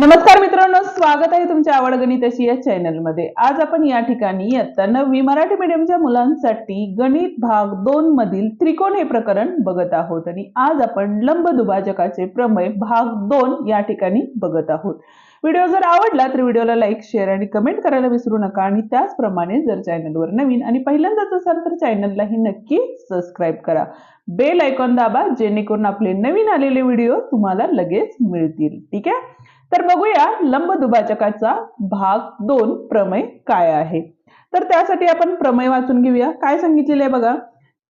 नमस्कार मित्रांनो स्वागत आहे तुमच्या आवड गणिताची या चॅनलमध्ये आज आपण या ठिकाणी इयत्ता नववी मराठी मीडियमच्या मुलांसाठी गणित भाग दोन मधील त्रिकोण हे प्रकरण बघत आहोत. आणि आज आपण लंब दुभाजकाचे प्रमेय भाग दोन या ठिकाणी बघत आहोत. व्हिडिओ जर आवडला तर व्हिडिओला लाईक शेअर आणि कमेंट करायला विसरू नका. आणि त्याचप्रमाणे जर चॅनलवर नवीन आणि पहिल्यांदाच असाल तर चॅनललाही नक्की सबस्क्राईब करा. बेल आयकॉन दाबा जेणेकरून आपले नवीन आलेले व्हिडिओ तुम्हाला लगेच मिळतील. ठीक आहे? तर बघूया लंब दुभाजकाचा भाग दोन प्रमेय काय आहे. तर त्यासाठी आपण प्रमेय वाचून घेऊया. काय सांगितलेलं आहे बघा?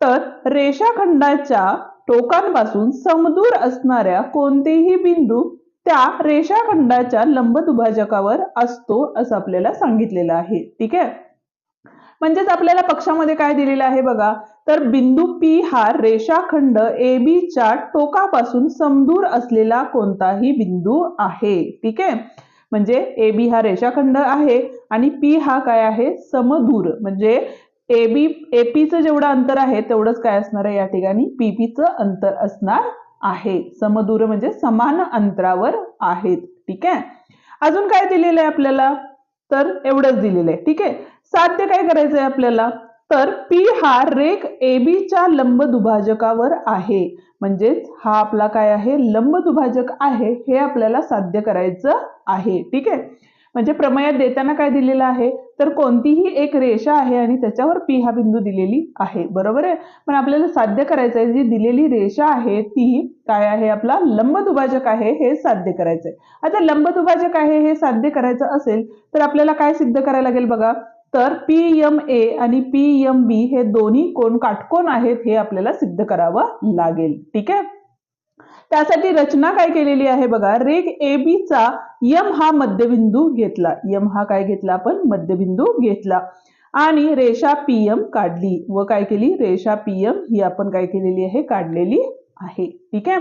तर रेषाखंडाच्या टोकांपासून समदूर असणाऱ्या कोणतेही बिंदू त्या रेषाखंडाच्या लंब दुभाजकावर असतो असं आपल्याला सांगितलेलं आहे. ठीक आहे? म्हणजेच आपल्याला पक्षामध्ये काय दिलेलं आहे बघा. तर बिंदू पी हा रेषाखंड ए बी च्या टोकापासून समदूर असलेला कोणताही बिंदू आहे. ठीक आहे? म्हणजे ए बी हा रेषाखंड आहे आणि पी हा काय आहे? समदूर. म्हणजे ए बी एपीचं जेवढं अंतर आहे तेवढंच काय असणार आहे या ठिकाणी? पीपीचं अंतर असणार आहे. समदूर म्हणजे समान अंतरावर आहेत. ठीक आहे? अजून काय दिलेलं आहे आपल्याला? तर एवढंच दिलेलं आहे. ठीक आहे? साध्य काय करायचं आहे आपल्याला? तर पी हा रेख ए लंब दुभाजकावर आहे. म्हणजेच हा आपला काय आहे? लंब दुभाजक आहे. हे आपल्याला साध्य करायचं आहे. ठीक आहे? म्हणजे प्रमेयात देताना काय दिलेलं आहे? तर कोणतीही एक रेषा आहे आणि त्याच्यावर पी हा बिंदू दिलेली आहे. बरोबर आहे? पण आपल्याला साध्य करायचं आहे जी दिलेली रेषा आहे ती काय आहे? आपला लंब दुभाजक आहे. हे साध्य करायचं आहे आता लंब दुभाजक आहे हे साध्य करायचं असेल तर आपल्याला काय सिद्ध करायला लागेल बघा? तर पी एम ए आणि पी एम बी हे दोन्ही कोण काटकोण आहेत हे आपल्याला सिद्ध करावं लागेल. ठीक आहे? त्यासाठी रचना काय केलेली आहे बघा. रेग ए बी चा यम हा मध्यबिंदू घेतला. यम हा काय घेतला आपण? मध्यबिंदू घेतला. आणि रेषा पी एम काढली. व काय केली? रेषा पी एम ही आपण काय केलेली आहे? काढलेली आहे. ठीक आहे?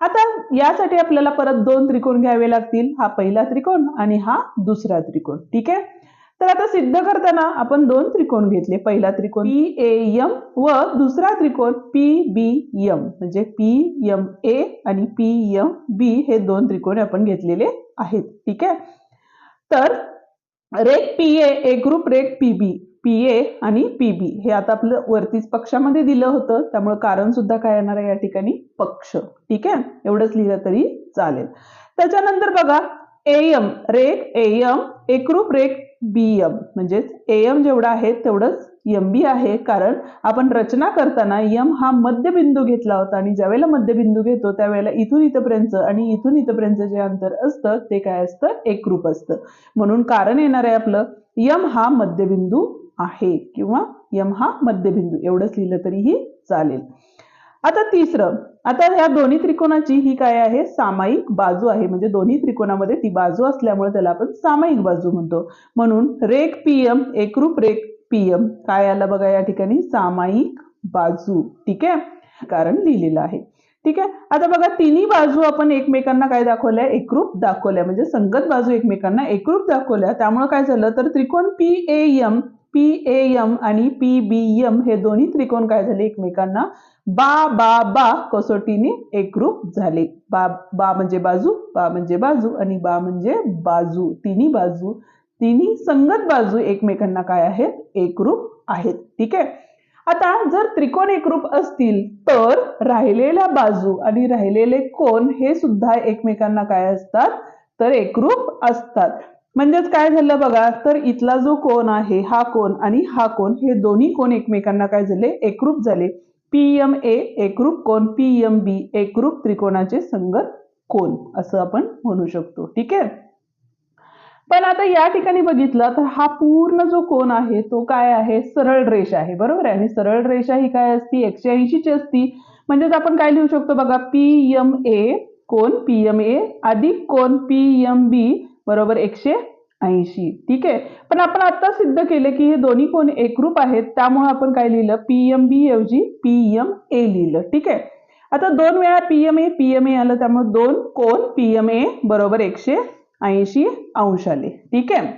आता यासाठी आपल्याला परत दोन त्रिकोण घ्यावे लागतील. हा पहिला त्रिकोण आणि हा दुसरा त्रिकोण. ठीक आहे? तर आता सिद्ध करताना आपण दोन त्रिकोण घेतले. पहिला त्रिकोण पी ए एम व दुसरा त्रिकोण पी बी एम म्हणजे पी एम ए आणि पी एम बी हे दोन त्रिकोण आपण घेतलेले आहेत. ठीक आहे? तर रेक पी ए एक ग्रुप रेक पी बी पी ए आणि पी बी. हे आता आपलं वरतीच पक्षामध्ये दिलं होतं. त्यामुळे कारण सुद्धा काय येणार आहे या ठिकाणी? पक्ष. ठीक आहे? एवढंच लिहिलं तरी चालेल. त्याच्यानंतर बघा एम रेख एम एकरूप रेक बी एम म्हणजेच एम जेवढं आहे तेवढंच एम बी आहे. कारण आपण रचना करताना यम हा मध्यबिंदू घेतला होता आणि ज्यावेळेला मध्यबिंदू घेतो त्यावेळेला इथून इथपर्यंत आणि इथून इथपर्यंत जे अंतर असतं ते काय असतं? एकरूप असतं. म्हणून कारण येणार आहे आपलं यम हा मध्यबिंदू आहे किंवा यम हा मध्यबिंदू. एवढंच लिहिलं तरीही चालेल. आता तिसरं आता ह्या दोन्ही त्रिकोणाची ही काय आहे? सामायिक बाजू आहे. म्हणजे दोन्ही त्रिकोणामध्ये ती बाजू असल्यामुळे त्याला आपण सामायिक बाजू म्हणतो. म्हणून रेख पीएम एकरूप रेख पीएम काय आलं बघा या ठिकाणी? सामायिक बाजू. ठीक आहे? कारण लिहिलेलं आहे. ठीक आहे? आता बघा तिन्ही बाजू आपण एकमेकांना काय दाखवल्या? एकरूप दाखवल्या. म्हणजे संगत बाजू एकमेकांना एकरूप दाखवल्या. त्यामुळे काय झालं? तर त्रिकोण P A M P A M आणि पी बी एम हे दोन्ही त्रिकोण काय झाले एकमेकांना? बा बा बा कसोटीने एकरूप झाले. बा बा म्हणजे बाजू बा म्हणजे बाजू आणि बा म्हणजे बाजू. तिन्ही बाजू तिन्ही संगत बाजू एकमेकांना काय आहेत? एकरूप आहेत. ठीक आहे? आता जर त्रिकोण एकरूप असतील तर राहिलेल्या बाजू आणि राहिलेले कोण हे सुद्धा एकमेकांना काय असतात? तर एकरूप असतात. म्हणजेच काय झालं बघा तर इथला जो कोण आहे हा कोण आणि हा कोण हे दोन्ही कोण एकमेकांना काय झाले? एकरूप झाले. पी एम ए एकरूप कोण पी एम बी एकरूप त्रिकोणाचे संगत कोण असं आपण म्हणू शकतो. ठीक आहे? पण आता या ठिकाणी बघितलं तर हा पूर्ण जो कोण आहे तो काय आहे? सरळ रेषा आहे. बरोबर आहे? आणि सरळ रेषा ही काय असती? एकशे ऐंशीची असती. म्हणजेच आपण काय लिहू शकतो बघा? पी एम ए कोण पी एम ए अधिक कोण पी एम बी बरोबर एकशे ऐंशी. ठीक आहे. पण आपण आता सिद्ध केले की हे दोन्ही कोण एकरूप आहेत त्यामुळे आपण काय लिहिलं? पी एम बी ऐवजी पी एम ए लिहिलं. ठीक आहे. आता दोन वेळा P M A P M A आलं त्यामुळे दोन कोण पी एम ए बरोबर एकशे ऐंशी अंश आले. ठीक आहे.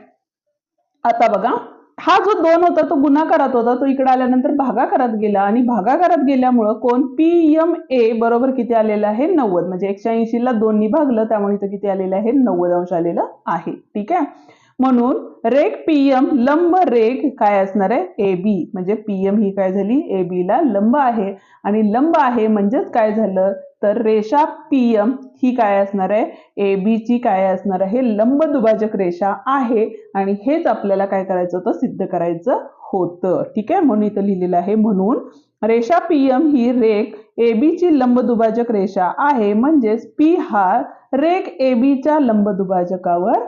आता बघा. हा जो दोन होता तो गुणाकारात होता तो इकडे आल्यानंतर भागाकारात गेला आणि भागाकारात गेल्यामुळं कोण? पी एम ए बरोबर किती आलेलं आहे? नव्वद. म्हणजे एकशे ऐंशीला दोन्ही भागलं त्यामुळे इथं किती आलेलं आहे? नव्वद अंश आलेलं आहे. ठीक आहे? म्हणून रेग पीएम लंब रेख काय असणार आहे? ए बी म्हणजे पीएम ही काय झाली? ए बी ला लंब आहे. आणि लंब आहे म्हणजेच काय झालं? तर रेषा पीएम ही काय असणार आहे? ए बी ची काय असणार आहे? लंब दुभाजक रेषा आहे. आणि हेच आपल्याला काय करायचं होतं? सिद्ध करायचं होतं. ठीक आहे? म्हणून इथं लिहिलेलं आहे. म्हणून रेषा पीएम ही रेख ए बी ची लंब दुभाजक रेषा आहे. म्हणजेच पी हा रेग ए बीच्या लंब दुभाजकावर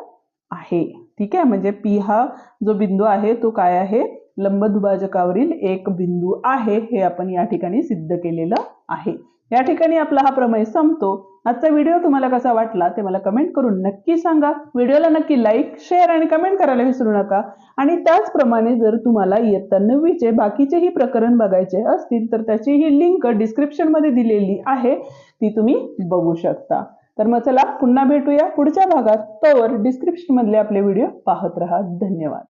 आहे. ठीक आहे? म्हणजे पी हा जो बिंदू आहे तो काय आहे? लंब दुभाजकावरील एक बिंदू आहे. हे आपण या ठिकाणी सिद्ध केलेलं आहे. या ठिकाणी आपला हा प्रमेय संपतो. आजचा व्हिडिओ तुम्हाला कसा वाटला ते मला कमेंट करून नक्की सांगा. व्हिडिओला नक्की लाईक शेअर आणि कमेंट करायला विसरू नका. आणि त्याचप्रमाणे जर तुम्हाला इयत्ता नववीचे बाकीचेही प्रकरण बघायचे असतील तर त्याची ही लिंक डिस्क्रिप्शनमध्ये दिलेली आहे. ती तुम्ही बघू शकता. तर मग चला पुन्हा भेटूया पुढच्या भागात. तोवर डिस्क्रिप्शन मधले आपले व्हिडिओ पाहत राहा. धन्यवाद.